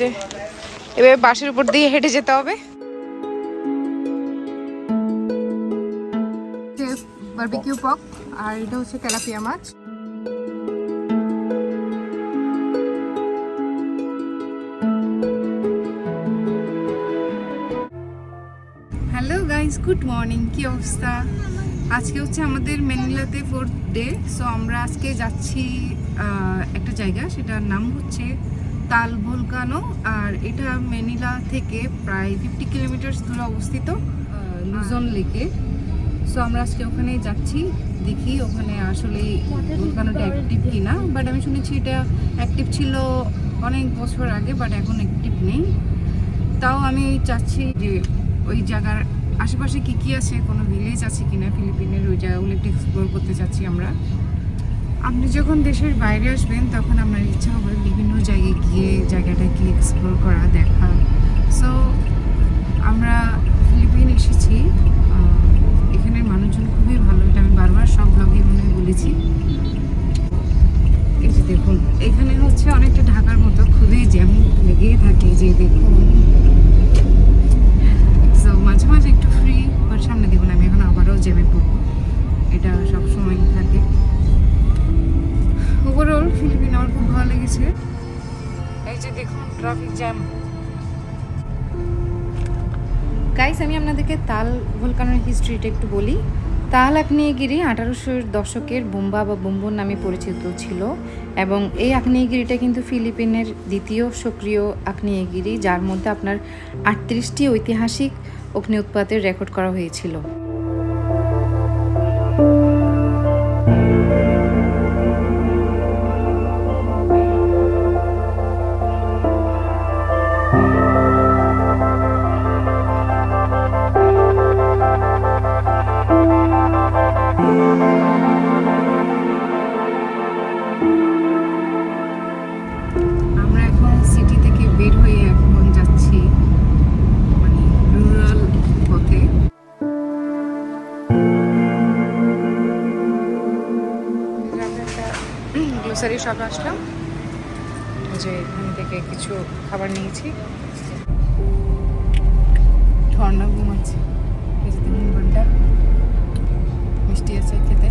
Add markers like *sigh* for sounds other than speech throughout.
যে এবার বাসের উপর দিয়ে হেঁটে যেতে হবে। বারবিকিউ পক আর এটা হচ্ছে তেলাপিয়া মাছ। হ্যালো গাইস গুড মর্নিং কি অবস্থা? আজকে হচ্ছে আমাদের ম্যানিলাতে ফোর্থ ডে সো আমরা আজকে যাচ্ছি একটা জায়গা সেটার নাম হচ্ছে তাল ভোলকানো আর এটা ম্যানিলা থেকে প্রায় ফিফটি কিলোমিটার দূরে অবস্থিত লুজন লেকে। সো আমরা আজকে ওখানে যাচ্ছি দেখি ওখানে আসলে ভোলকানোটা অ্যাক্টিভ কিনা। বাট আমি শুনেছি এটা অ্যাক্টিভ ছিল অনেক বছর আগে বাট এখন অ্যাক্টিভ নেই। তাও আমি চাচ্ছি যে ওই জায়গার আশেপাশে কি কি আছে কোনো ভিলেজ আছে কিনা ফিলিপিনের ওই জায়গাগুলো একটু এক্সপ্লোর করতে চাচ্ছি আমরা। আপনি যখন দেশের বাইরে আসবেন, তখন আপনার ইচ্ছা হবে বিভিন্ন জায়গায় গিয়ে জায়গাটাকে এক্সপ্লোর করা, দেখা। সো আমরা ফিলিপিন এসেছি। এখানের মানুষজন খুবই ভালো। এটা আমি বারবার সব ব্লগে মনে বলেছি। এই যে দেখুন, এখানে হচ্ছে অনেকটা ঢাকার মতো, খুবই জ্যাম লেগেই থাকে যে দেখুন। সো মাঝে মাঝে একটু ফ্রি বাট সামনে দেখুন, আমি এখন আবারও জ্যামে পড়ব। এটা সব ভালো লেগেছে। এই যে দেখুন ট্রাফিক জ্যাম গাইস আমি আপনাদেরকে তাল ভোলকানোর হিস্ট্রিটা একটু বলি। তাল আগ্নেয়গিরি আঠারোশোর দশকের বোম্বা বা বোম্বন নামে পরিচিত ছিল এবং এই আগ্নেয়গিরিটা কিন্তু ফিলিপিনের দ্বিতীয় সক্রিয় আগ্নেয়গিরি যার মধ্যে আপনার আটত্রিশটি ঐতিহাসিক অগ্নি উৎপাতের রেকর্ড করা হয়েছিল। গ্লোসারি শপ আসলাম। যে এখান থেকে কিছু খাবার নিয়েছি। ঝর্ণা ঘুমাচ্ছে। মিষ্টি আছে খেতে।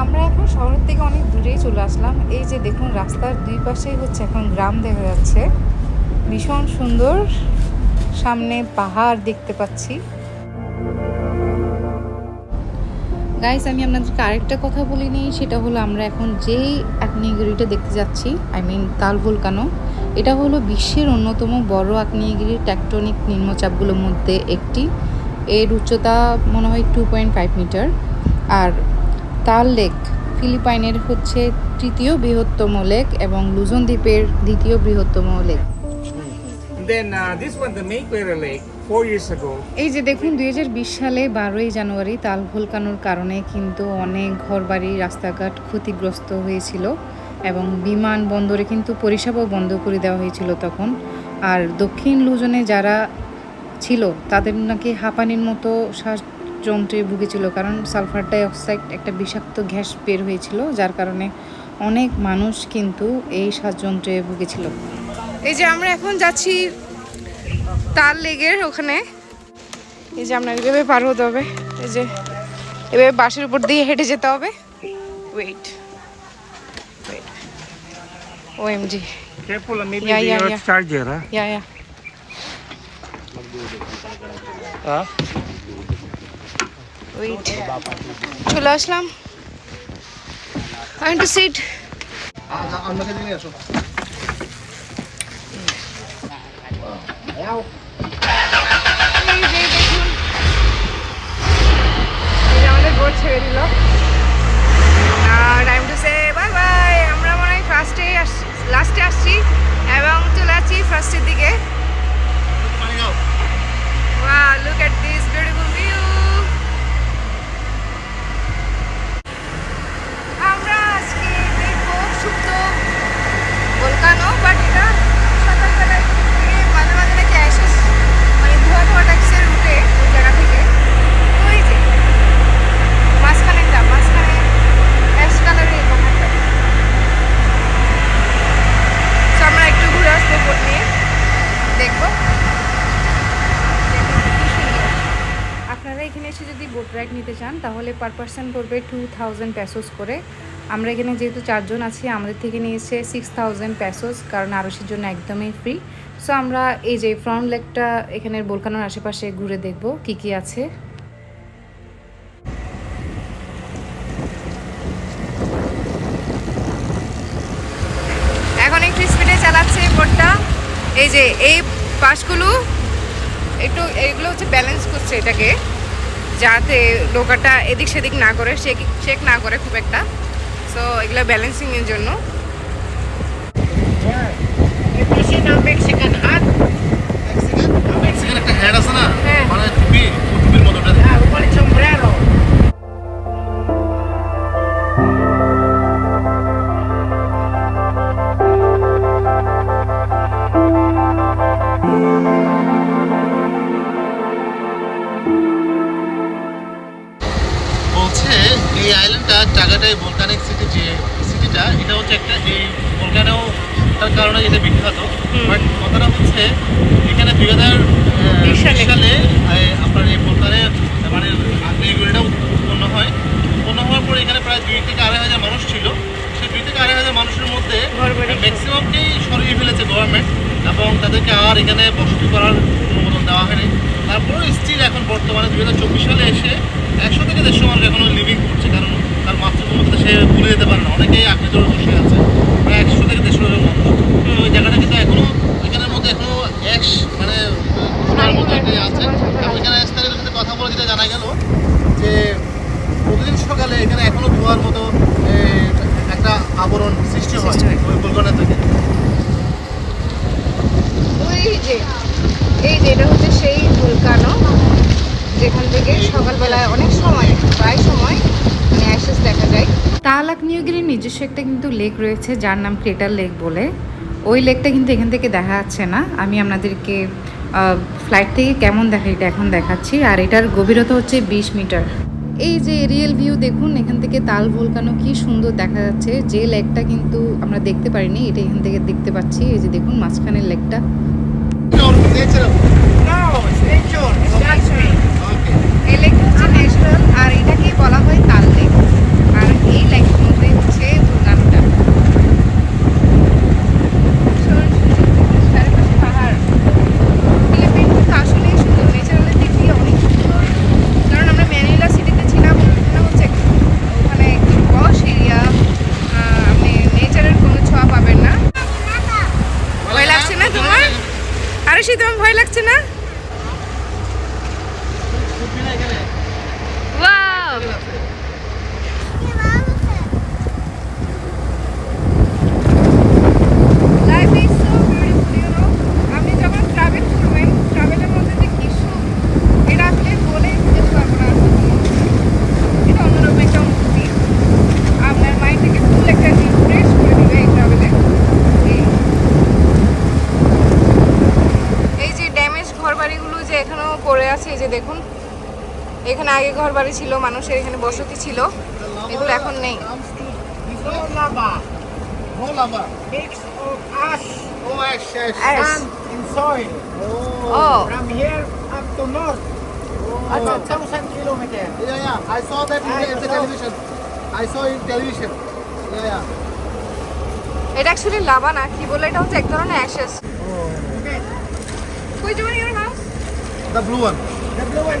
আমরা এখন শহর থেকে অনেক দূরেই চলে আসলাম। এই যে দেখুন, রাস্তার দুই পাশেই হচ্ছে এখন গ্রাম দেখা যাচ্ছে। ভীষণ সুন্দর। সামনে পাহাড় দেখতে পাচ্ছি। গাইস আমি আপনাদেরকে আরেকটা কথা বলি নিই, সেটা হলো আমরা এখন যেই আগ্নেয়গিরিটা দেখতে যাচ্ছি আই মিন তাল ভুলকানো, এটা হলো বিশ্বের অন্যতম বড় আগ্নেয়গিরির ট্যাকটনিক নিম্নচাপগুলোর মধ্যে একটি। এর উচ্চতা মনে হয় টু পয়েন্ট ফাইভ মিটার। আর তাল লেক ফিলিপাইনের হচ্ছে তৃতীয় বৃহত্তম লেক এবং লুজন দ্বীপের দ্বিতীয় বৃহত্তম লেক। Uh. এই যে দেখুন, দুই হাজার বিশ সালে বারোই জানুয়ারি তাল ভুলকানোর কারণে কিন্তু অনেক ঘরবাড়ি, রাস্তাঘাট ক্ষতিগ্রস্ত হয়েছিল এবং বিমান বন্দরে কিন্তু পরিষেবাও বন্ধ করে দেওয়া হয়েছিল তখন আর দক্ষিণ লুজনে যারা ছিল, তাদের নাকি হাঁপানির মতো শ্বাসযন্ত্রে ভুগেছিল, কারণ সালফার ডাইঅক্সাইড একটা বিষাক্ত গ্যাস বের হয়েছিল, যার কারণে অনেক মানুষ কিন্তু এই শ্বাসযন্ত্রে ভুগেছিল এই যে আমরা এখন যাচ্ছি তার লেগের ওখানে। এই যে আপনার এভাবে পার হতে হবে। এই যে এভাবে বাসের উপর দিয়ে হেঁটে যেতে হবে। Wait wait O M G Careful, uh, maybe Yeah, the yeah, earth yeah. এই যে দেখুন এই আমাদের বোট ছেড়ে দিল time to say bye bye আমরা মনে হয় ফার্স্টে লাস্টে আসছি এবং চলে আসছি ফার্স্টের দিকে। Wow, look at this beautiful view. আমরা আজকে দেখব সুপ্ত ভোলকানো বাট এটা সকালবেলায় থেকে মাঝে মাঝে নাকি অ্যাশেস মানে ধোয়া ধোয়া ট্যাক্সের রুটে ওই জায়গা থেকে দেখব দেখুন কি সুন্দর। আপনারা এখানে এসে যদি বোট রাইড নিতে চান তাহলে পার পার্সন পড়বে টু থাউজেন্ড প্যাসোস করে। আমরা এখানে যেহেতু চারজন আছি, আমাদের থেকে নিয়েছে সিক্স থাউজেন্ড প্যাসোস কারণ আরসের জন্য একদমই ফ্রি সো আমরা এই যে ফ্রন্ট লেকটা এখানের বোলকানোর আশেপাশে ঘুরে দেখব কি কি আছে। এখন একটু স্পিডে চালাচ্ছে বোটটা এই যে, এই পাশগুলো, একটু এইগুলো হচ্ছে ব্যালেন্স করছে এটাকে। যাতে নৌকাটা এদিক সেদিক না করে শেক শেক না করে খুব একটা। সো এগুলো ব্যালেন্সিংয়ের জন্য। মেক্সিকান। একটা হ্যাড আছে না। মানে এই আইল্যান্ডটা জায়গাটাই ভলকানিক সিটি যে সিটিটা এটা হচ্ছে একটা এই ভলকানো তার কারণে এটা বিখ্যাত বাট কথাটা হচ্ছে এখানে দুই হাজার বিশ সালে। আপনার এই ভলকানে মানে আগ্নেয়গিরিটা উৎপন্ন হয় উৎপন্ন হওয়ার পরে এখানে প্রায় দুই থেকে আড়াই হাজার মানুষ ছিল সেই দুই থেকে আড়াই হাজার মানুষের মধ্যে। ম্যাক্সিমামকেই সরিয়ে ফেলেছে গভর্নমেন্ট এবং তাদেরকে আর এখানে বসতি করার অনুমোদন দেওয়া হয়নি তারপরেও স্টিল এখন বর্তমানে দুই হাজার চব্বিশ সালে এসে একশো থেকে দেড়শো মানুষ এখনও লিভিং করছে কারণ তার মাতৃভূমিতে সে ভুলে যেতে পারে না। অনেকেই আকৃত বসে আছে। প্রায় একশো থেকে দেড়শো জন মানুষ। ওই জায়গাটা কিন্তু এখনও এখানের মধ্যে এখনও এক মানে সোনার মতো এটাই আছে। এবং এখানে স্থানীয় সাথে কথা বলে যেটা জানা গেল যে প্রতিদিন সকালে এখানে এখনও ধোয়ার মতো একটা আবরণ সৃষ্টি হয়। ওই কলকাতা থেকে। ওই যে এই যে এটা হচ্ছে সেই ভুলকানো, যেখান থেকে সকালবেলায় অনেক সময়, প্রায় সময় মানে অ্যাশেস দেখা যায়। তালাক নিয়োগিরির নিজস্ব একটা কিন্তু লেক রয়েছে, যার নাম ক্রেটার লেক বলে। ওই লেকটা কিন্তু এখান থেকে দেখা যাচ্ছে না। আমি আপনাদেরকে ফ্লাইট থেকে কেমন দেখা, এটা এখন দেখাচ্ছি। আর এটার গভীরতা হচ্ছে বিশ মিটার। এই যে এরিয়াল ভিউ দেখুন, এখান থেকে তাল ভোলকানো কি সুন্দর দেখা যাচ্ছে। যে লেকটা কিন্তু আমরা দেখতে পারিনি, এটা এখান থেকে দেখতে পাচ্ছি। এই যে দেখুন, মাঝখানের লেকটা। ন্যাচারাল ওকে এই লেক হচ্ছে ন্যাচারাল আর এটাকে বলা হয় তাল লেক আর এই লেকের মধ্যে হচ্ছে ভুলকানোটা চারিপাশে পাহাড় ফিলিপিন কিন্তু আসলেই সুন্দর ন্যাচারালের দিক দিয়ে অনেক সুন্দর কারণ আমরা ম্যানিলা সিটিতে ছিলাম ওখানে হচ্ছে ওখানে পশ এরিয়া আপনি নেচারের কোনো ছোঁয়া পাবেন না ভয় লাগছে না তোমার আরে সে তোমার ভয় লাগছে না wow life is so beautiful you know আপনি যখন ট্রাভেল করবেন ট্রাভেলের মধ্যে যে কি সুখ এটা আসলে বলে বোঝাতে পারব না এটা অন্যরকম একটা অনুভূতি আপনার মাইন্ডটাকে ফুল একটা রিফ্রেশ করে দিবে এই ট্রাভেলে এই যে ড্যামেজ ঘর বাড়িগুলো যে এখনও পড়ে আছে এই যে দেখুন এখানে আগে ঘর বাড়ি ছিল মানুষের এখানে বসতি ছিল এগুলো এখন নেই No lava, ও লাম্বা mix of ash ও আশ আশ Ash. and in soil. Oh. From here up to north, Oh. that's a thousand kilometers. Yeah, yeah. I saw that in I the, ঘর বাড়ি ছিল মানুষের এখানে বসতি ছিল এগুলো এখন নেই। oh. আচ্ছা, আচ্ছা। এটা অ্যাকচুয়ালি লাভা না কি বলে? এটা হচ্ছে এক ধরনের অ্যাশেস ওকে কুই zone your house the blue one the blue one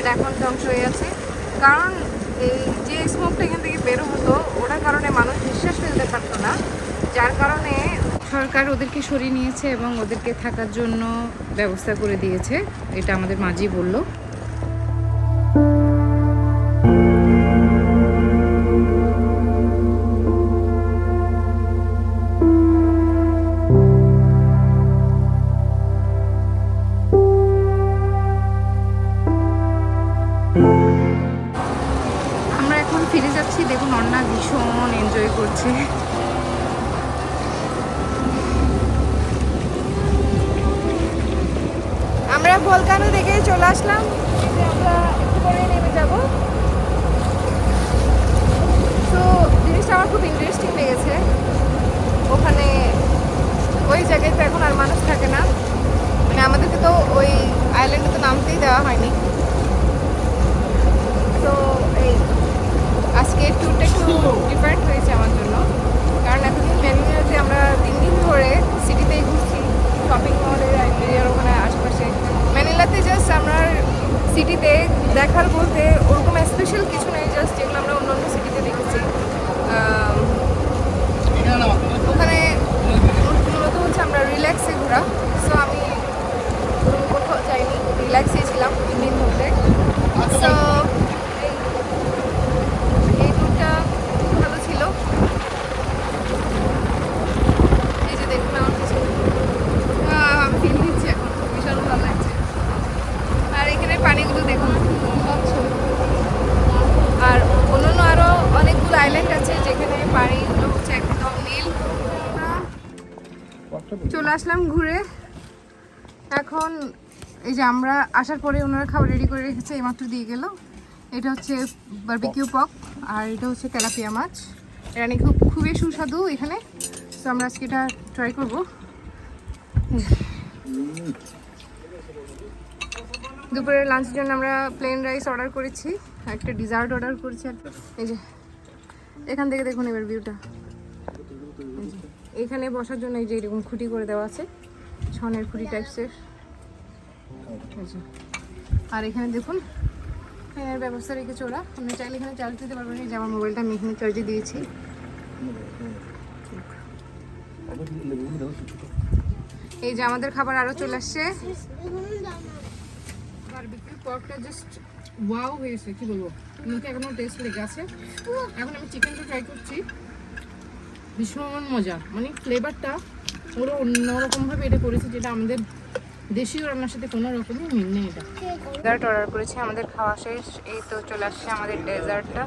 যেটা এখন ধ্বংস হয়ে আছে কারণ এই যে স্মোকটা এখান থেকে বেরো হতো, ওটার কারণে মানুষ নিঃশ্বাস ফেলতে পারতো না। যার কারণে সরকার ওদেরকে সরিয়ে নিয়েছে এবং ওদেরকে থাকার জন্য ব্যবস্থা করে দিয়েছে। এটা আমাদের মাঝি বলল। ঝর্ণা ভীষণ এনজয় করছে। আমরা ভলকানো দেখে চলে আসলাম। আমরা একটু নেমে তো জিনিসটা আমার খুব ইন্টারেস্টিং লেগেছে। ওখানে ওই জায়গায় তো এখন আর মানুষ থাকে না। মানে তো ওই আইল্যান্ডে তো নামতেই দেওয়া হয়নি। তো এই আজকে ট্যুরটা একটু ডিফারেন্ট হয়েছে আমার জন্য। কারণ এতদিন ম্যানিলাতে আমরা তিন দিন ধরে সিটিতেই ঘুরছি শপিং মলে এরিয়ার ওখানে আশেপাশে। ম্যানিলাতে জাস্ট আমরা সিটিতে দেখার বলতে ওরকম স্পেশাল কিছু নেই জাস্ট যেগুলো আমরা অন্য অন্য সিটিতে দেখেছি আম, এখানে নামা। ওখানে মূলত হচ্ছে আমরা রিল্যাক্সে ঘোরা সো আমি ওরকম কোথাও যাইনি রিল্যাক্সে ছিলাম তিন দিন ধরে সো এই ট্যুরটা খুব ভালো ছিল এই যে দেখুন আমার পিছনে আহ, আমি ফিল দিচ্ছি এখন ভীষণ ভালো লাগছে আর এখানে পানিগুলো দেখুন স্বচ্ছ। আর অন্যান্য আরও অনেকগুলো আইল্যান্ড আছে যেখানে পানিগুলো হচ্ছে একদম নীল চলে আসলাম ঘুরে। এখন এই যে আমরা আসার পরে ওনারা খাবার রেডি করে রেখেছে এইমাত্র দিয়ে গেল। এটা হচ্ছে বারবিকিউ পক। আর এটা হচ্ছে তেলাপিয়া মাছ। এটা নাকি খুব খুবই সুস্বাদু এখানে। তো আমরা আজকে এটা ট্রাই করব। দুপুরের লাঞ্চের জন্য আমরা প্লেন রাইস অর্ডার করেছি একটা ডিজার্ট অর্ডার করেছি। আর এই যে এখান থেকে দেখুন এবার ভিউটা এখানে বসার জন্য এই যে এরকম খুঁটি করে দেওয়া আছে, ছনের খুঁটি টাইপসের আর এখানে দেখুন, ফ্যানের ব্যবস্থা রেখেছে ওরা। আপনি চাইলে এখানে চার্জ দিতে পারবেন। এই যে আমার মোবাইলটা আমি এখানে চার্জে দিয়েছি। এই যে আমাদের খাবার আরও চলে আসছে। জাস্ট ওয়াও হয়েছে, কি বলব? মুখে এখনও টেস্ট লেগে আছে। এখন আমি চিকেনটা ট্রাই করছি। ভীষণ মজা। মানে ফ্লেভারটা পুরো অন্যরকমভাবে এটা করেছে যেটা আমাদের দেশীয় রান্নার সাথে কোনো রকমই মিল নেই এটা। ডেজার্ট অর্ডার করেছি আমাদের খাওয়া শেষ। এই তো চলে আসছে আমাদের ডেজার্টটা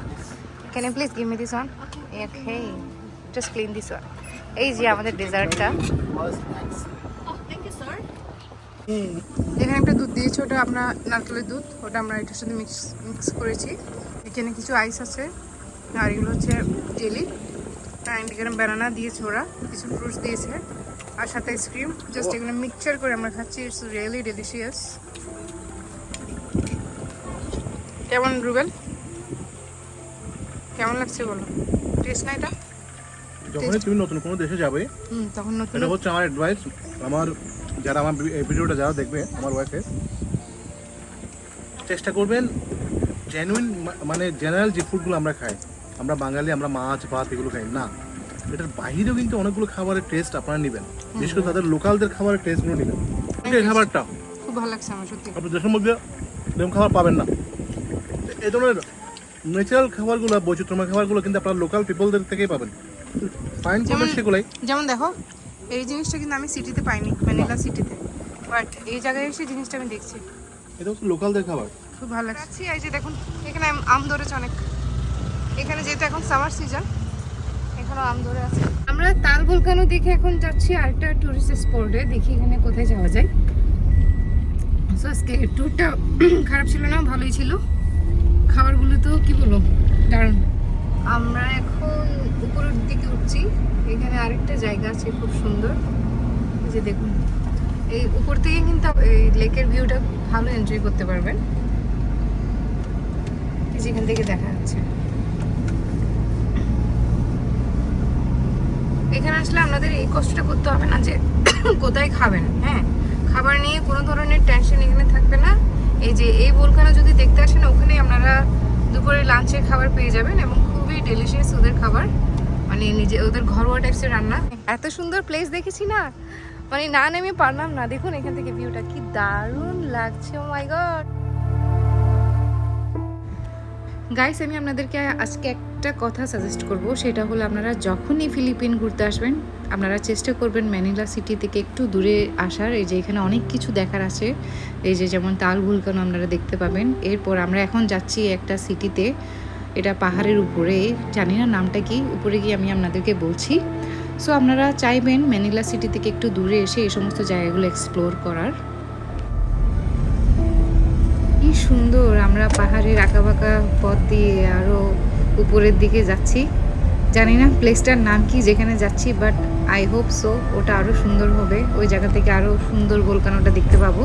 can please give me this one okay just clean this one এই যে আমাদের ডেজার্টটা এখানে একটা দুধ দিয়েছি ওটা আমরা নারকেলের দুধ। ওটা আমরা এটার সাথে মিক্স মিক্স করেছি। এখানে কিছু আইস আছে আর এগুলো হচ্ছে জেলি এখানে ব্যানানা দিয়েছে ওরা কিছু ফ্রুটস দিয়েছে আর সাথে আইসক্রিম জাস্ট এগুলো মিক্সচার করে আমরা খাচ্ছি ইটস রিয়েলি ডেলিশিয়াস কেমন রুবেল? কেমন লাগছে বলো? টেস্ট না এটা? যখনই তুমি নতুন কোনো দেশে যাবে হুম তখন নতুন এটা হচ্ছে আমার অ্যাডভাইস আমার যারা আমার ভিডিওটা যারা দেখবে আমার ওয়াইফে চেষ্টা করবেন জেনুইন মানে জেনারেল যে ফুডগুলো আমরা খাই। আমরা বাঙালি আমরা মাছ ভাত এগুলো খাই না। এটার বাইরেও কিন্তু অনেকগুলো খাবারের টেস্ট আপনারা নেবেন। বিশেষ করে তাদের লোকালদের খাবারের টেস্টগুলো নেবেন। এই খাবারটা খুব ভালো লাগছে আমার সত্যি। আপনি দেশের মধ্যে এরকম খাবার পাবেন না। এই ধরনের ন্যাচারাল খাবারগুলো বৈচিত্র্যময় খাবারগুলো কিন্তু আপনার লোকাল পিপলদের থেকেই পাবেন। ফাইন করবেন যেমন- সেগুলাই। যেমন দেখো এই জিনিসটা কিন্তু আমি সিটিতে পাইনি ম্যানিলা সিটিতে বাট এই জায়গায় এসে জিনিসটা আমি দেখছি। এটা হচ্ছে লোকালদের খাবার। খুব ভালো লাগছে। এই যে দেখুন এখানে আম ধরেছে অনেক। এখানে যেহেতু এখন সামার সিজন এখানেও আম ধরে আছে। আমরা তাল ভুলকানো দেখে এখন যাচ্ছি আরেকটা টুরিস্ট স্পটে দেখি এখানে কোথায় যাওয়া যায়। সো আজকে ট্যুরটা *clears throat* খারাপ ছিল না ভালোই ছিল। খাবারগুলো তো কি বলব দারুণ। আমরা এখন উপরের দিকে উঠছি এখানে আরেকটা জায়গা আছে খুব সুন্দর। এই যে দেখুন এই উপর থেকে কিন্তু এই লেকের ভিউটা ভালো এনজয় করতে পারবেন। এই যেখান থেকে দেখা যাচ্ছে। এখানে আসলে আপনাদের এই কষ্টটা করতে হবে না যে *coughs* কোথায় খাবেন হ্যাঁ? খাবার নিয়ে কোনো ধরনের টেনশন এখানে থাকবে না। এই যে এই ভোলখানা যদি দেখতে আসেন, ওখানেই আপনারা দুপুরে লাঞ্চের খাবার পেয়ে যাবেন এবং খুবই ডেলিশিয়াস ওদের খাবার। মানে নিজে, ওদের ঘরোয়া টাইপসের রান্না। এত সুন্দর প্লেস দেখেছি না? মানে না নেমে পারলাম না। দেখুন এখান থেকে ভিউটা কি দারুণ লাগছে ও মাই গড গাইস আমি আপনাদেরকে আজকে একটা কথা সাজেস্ট করব। সেটা হলো আপনারা যখনই ফিলিপিন ঘুরতে আসবেন, আপনারা চেষ্টা করবেন ম্যানিলা সিটি থেকে একটু দূরে আসার। এই যে এখানে অনেক কিছু দেখার আছে। এই যে যেমন তাল ভুলকানো আপনারা দেখতে পাবেন। এরপর আমরা এখন যাচ্ছি একটা সিটিতে এটা পাহাড়ের উপরে। জানি না নামটা কি। উপরে গিয়ে আমি আপনাদেরকে বলছি। সো আপনারা চাইবেন ম্যানিলা সিটি থেকে একটু দূরে এসে এই সমস্ত জায়গাগুলো এক্সপ্লোর করার। সুন্দর। আমরা পাহাড়ের আঁকা বাঁকা পথ দিয়ে আরও উপরের দিকে যাচ্ছি। জানি না প্লেসটার নাম কি, যেখানে যাচ্ছি বাট আই হোপ সো ওটা আরও সুন্দর হবে। ওই জায়গা থেকে আরও সুন্দর গোলকানোটা দেখতে পাবো।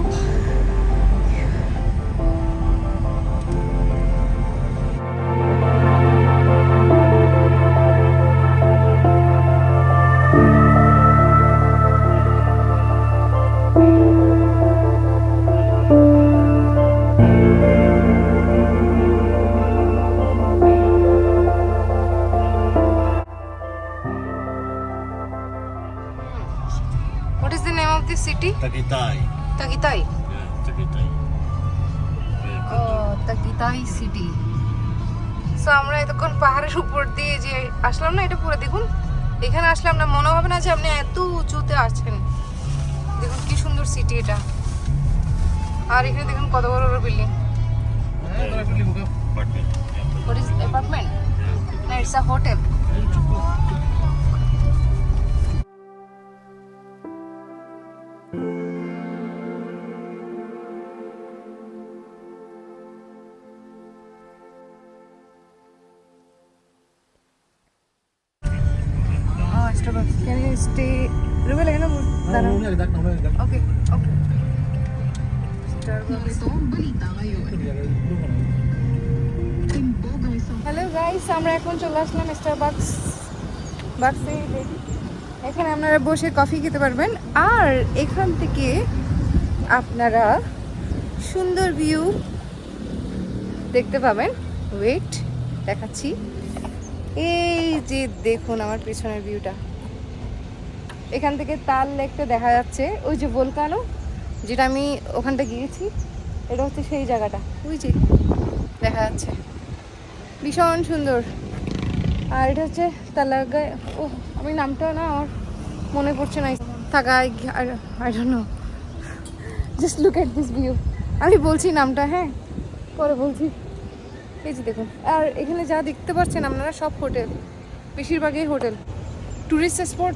আসলাম না মনে হবে না যে আপনি এত উঁচুতে আছেন দেখুন কি সুন্দর সিটি এটা। আর এখানে দেখুন কত বড় বড় বিল্ডিং. হোয়াট ইজ অ্যাপার্টমেন্ট না ইটস আ হোটেল আমরা এখন চলে আসলাম স্টার বাক্স বাক্সে এখানে আপনারা বসে কফি খেতে পারবেন। আর এখান থেকে আপনারা সুন্দর ভিউ দেখতে পাবেন। ওয়েট দেখাচ্ছি। এই যে দেখুন আমার পেছনের ভিউটা এখান থেকে তাল লেকটা দেখা যাচ্ছে। ওই যে বোলকানো যেটা আমি ওখানটা গিয়েছি, এটা হচ্ছে সেই জায়গাটা। ওই যে দেখা যাচ্ছে। ভীষণ সুন্দর। আর এটা হচ্ছে তালাগায় ও আমি নামটা না আমার মনে পড়ছে না। থাকা just look at this view আমি বলছি নামটা হ্যাঁ? পরে বলছি। এই যে দেখুন। আর এখানে যা দেখতে পাচ্ছেন আপনারা সব হোটেল বেশিরভাগই হোটেল ট্যুরিস্ট স্পট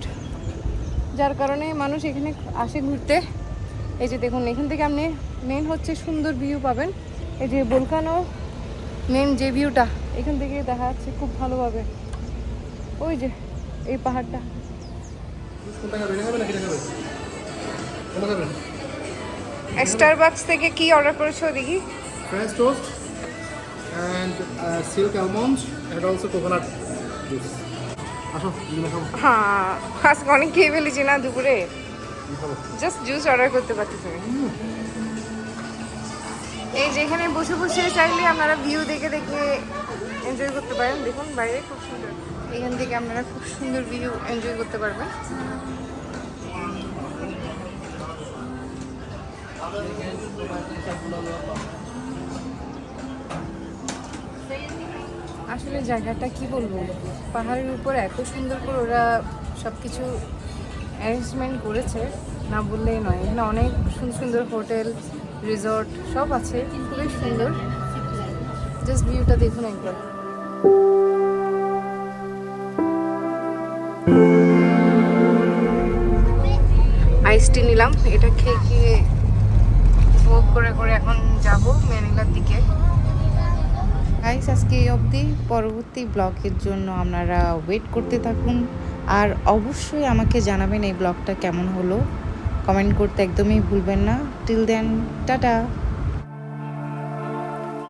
যার কারণে মানুষ এখানে আসে ঘুরতে। এই যে দেখুন, এখান থেকে আপনি মেন হচ্ছে সুন্দর ভিউ পাবেন। এই যে বলকানো মেন যে ভিউটা এখান থেকে দেখা যাচ্ছে খুব ভালোভাবে। ওই যে এই পাহাড়টা। স্টারবাক্স থেকে কি অর্ডার করেছ দেখি? Coconut আসো হ্যাঁ আজকে অনেক খেয়ে ফেলেছি না দুপুরে? জাস্ট জুস অর্ডার করতে পারতেছি। না। এই যেখানে বসে বসে চাইলে আপনারা ভিউ দেখে দেখে এনজয় করতে পারেন। দেখুন, বাইরে খুব সুন্দর। এখান থেকে আপনারা খুব সুন্দর ভিউ এনজয় করতে পারবেন। আসলে জায়গাটা কি বলব? পাহাড়ের উপর এত সুন্দর করে ওরা সব কিছু অ্যারেঞ্জমেন্ট করেছে, না বললেই নয়। এখানে অনেক সুন্দর সুন্দর হোটেল রিসর্ট, সব আছে। খুবই সুন্দর। জাস্ট ভিউটা দেখুন একবার। আইস টি নিলাম। এটা খেয়ে খেয়ে ভোগ করে করে এখন যাব ম্যানিলার দিকে। গাইস আজকে এই অবধি। পরবর্তী ব্লগের জন্য আপনারা ওয়েট করতে থাকুন। আর অবশ্যই আমাকে জানাবেন এই ব্লগটা কেমন হলো। কমেন্ট করতে একদমই ভুলবেন না। Till then tata.